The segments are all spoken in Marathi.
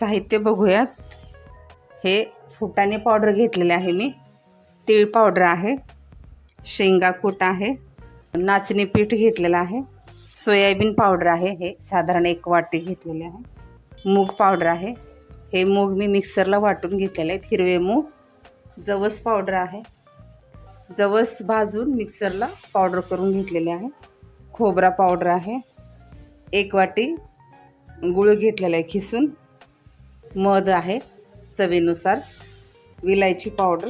साहित्य बघूयात. हे फुटाणे पावडर घेतलेले आहे मी. तीळ पावडर आहे. शेंगा कूट आहे. नाचणी पीठ घेतलेलं आहे. सोयाबीन पावडर आहे. हे साधारण एक वाटी घेतलेले आहे. मूग पावडर आहे. हे मूग मी मिक्सरला वाटून घेतलेले आहेत. हिरवे मूग जवस पावडर आहे. जवस भाजून मिक्सरला पावडर करून घेतलेले आहे. खोबरा पावडर आहे. एक वाटी गुळ घेतलेला आहे खिसून. मध आहे चवीनुसार. विलायची पावडर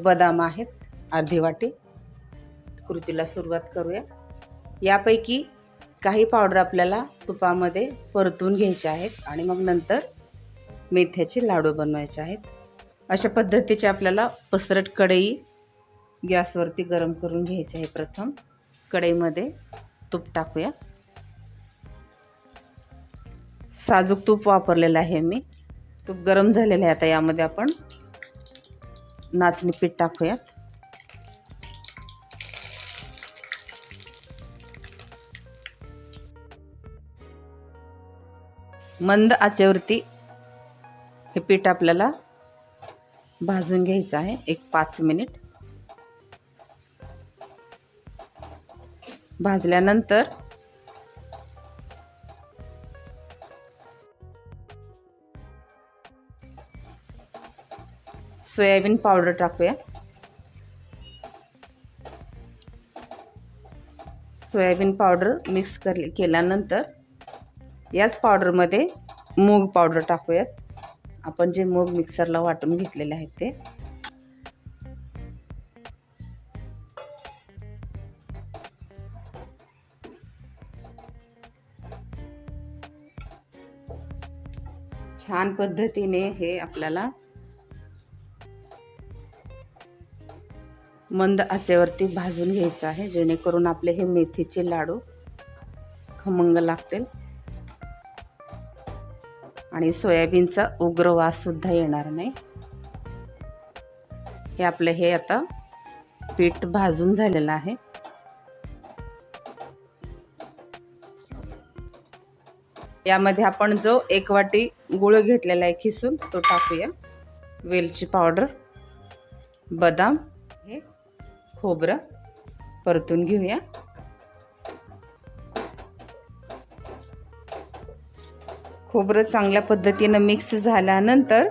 बदाम आहेत अर्धी वाटी. कृतीला सुरुवात करूया. यापैकी काही पावडर आपल्याला तुपामध्ये परतून घ्यायचे आहेत आणि मग नंतर मेथ्याचे लाडू बनवायचे आहेत. अशा पद्धतीचे आपल्याला पसरट कढई गॅसवरती गरम करून घ्यायची आहे प्रथम. कढईमध्ये तूप टाकूया. साजूक तूप वापरलेलं आहे मी. तूप गरम झालेलं आहे आता यामध्ये आपण. नाचणी पीठ टाकूयात. मंद आचेवरती हे पीठ आपल्याला भाजून घ्यायचं आहे. एक पाच मिनिट. भाजल्यानंतर सोयाबीन पावडर टाकूया. सोयाबीन पावडर मिक्स कर केल्यानंतर याच पावडरमध्ये मूग पावडर टाकूयात. आपण जे मूग मिक्सरला वाटून घेतलेले आहेत ते. छान पद्धतीने हे आपल्याला मंद आचेवरती भाजून घ्यायचं आहे जेणेकरून आपले हे मेथीचे लाडू खमंग लागतील. आणि सोयाबीनचा उग्र वास सुद्धा येणार नाही. हे आपलं हे आता पीठ भाजून झालेलं आहे. यामध्ये आपण जो एक वाटी गुळ घेतलेला आहे खिसून तो टाकूया. वेलची पावडर बदाम खोबरं परतून घेऊया. खोबरं चांगल्या पद्धतीनं मिक्स झाल्यानंतर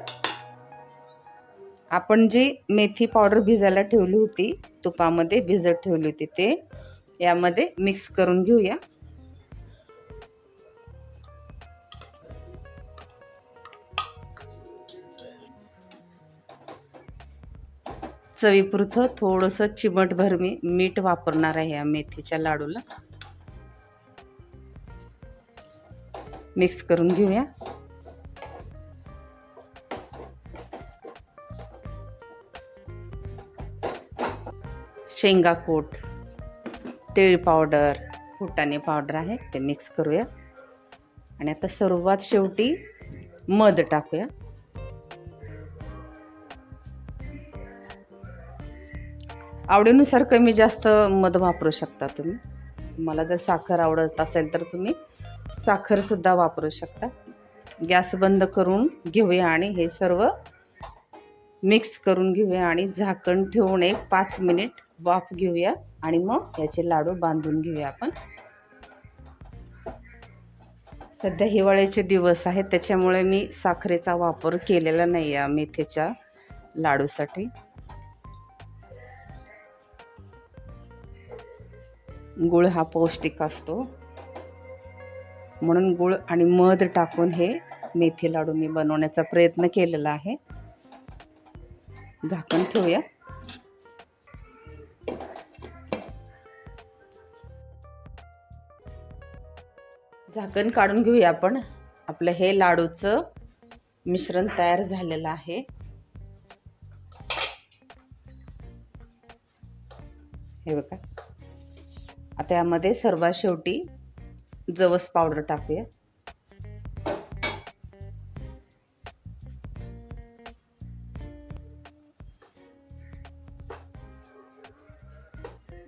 आपण जी मेथी पावडर भिजायला ठेवली होती तुपामध्ये भिजत ठेवली होती ते यामध्ये मिक्स करून घेऊया. चवीपुरतं थोडंसं चिमटभर मी मीठ वापरणार आहे या मेथीच्या लाडूला. मिक्स करून घेऊया. शेंगा कूट तीळ पावडर फुटाणे पावडर आहे ते मिक्स करूया. आणि आता सर्वात शेवटी मध टाकूया. आवडीनुसार कमी जास्त मध वापरू शकता तुम्ही. तुम्हाला जर साखर आवडत असेल तर तुम्ही साखरसुद्धा वापरू शकता. गॅस बंद करून घेऊया आणि हे सर्व मिक्स करून घेऊया आणि झाकण ठेवून एक पाच मिनिट वाफ घेऊया आणि मग याचे लाडू बांधून घेऊया आपण. सध्या हिवाळ्याचे दिवस आहेत त्याच्यामुळे मी साखरेचा वापर केलेला नाही आहे मेथीच्या लाडूसाठी. गुळ हा पौष्टिक असतो. म्हणून गुळ आणि मध टाकून हे मेथी लाडू मी बनवण्याचा प्रयत्न केलेला आहे. झाकण ठेवूया. झाकण काढून घेऊया आपण. आपलं हे लाडूचं मिश्रण तयार झालेलं आहे. हे बघा. आता यामध्ये सर्वात शेवटी जवस पावडर टाकूया.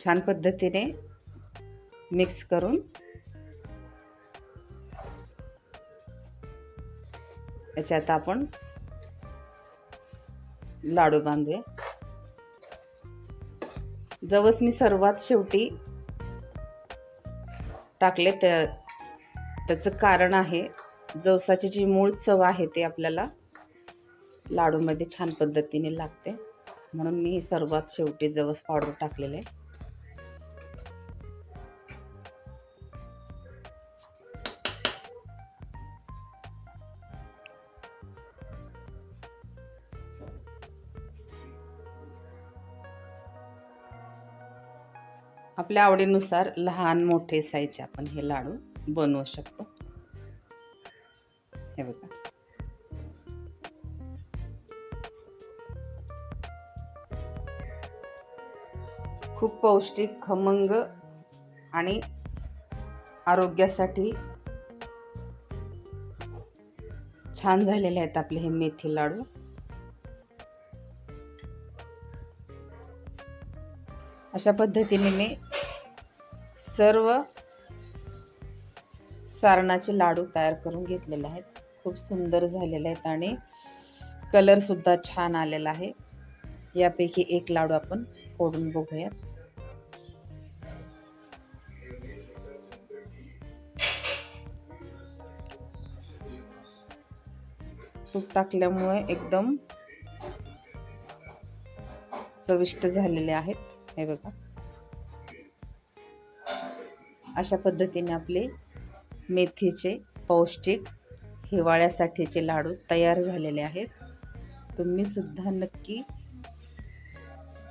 छान पद्धतीने मिक्स करून याच्यात आपण लाडू बांधूया. जवस मी सर्वात शेवटी टाकले त्या त्याचं कारण आहे जवसाची जी मूळ चव आहे ते आपल्याला लाडूमध्ये छान पद्धतीने लागते. म्हणून मी सर्वात शेवटी जवस पावडर टाकलेलं आहे. आपल्या आवडीनुसार लहान मोठे साईजचे आपण हे लाडू बनवू शकतो. हे बघा. खूप पौष्टिक खमंग आणि आरोग्यासाठी छान झालेले आहेत आपले हे मेथी लाडू. अशा पद्धतीने मी सर्व सारणाचे लाडू तयार करून घेतलेले आहेत. खूप सुंदर झालेले आहेत आणि कलरसुद्धा छान आलेला आहे. यापैकी एक लाडू आपण फोडून बघूयात. तूप टाकल्यामुळे एकदम चविष्ट झालेले आहेत. हे बघा. अशा पद्धतीने आपले मेथीचे पौष्टिक हिवाळ्यासाठीचे लाडू तयार झालेले आहेत. तुम्ही सुद्धा नक्की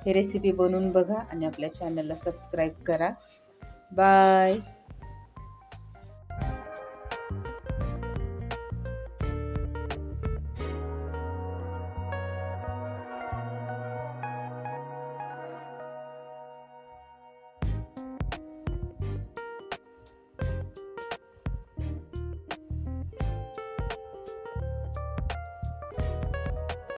हे रेसिपी बनवून बघा आणि आपल्या चॅनलला सबस्क्राईब करा. बाय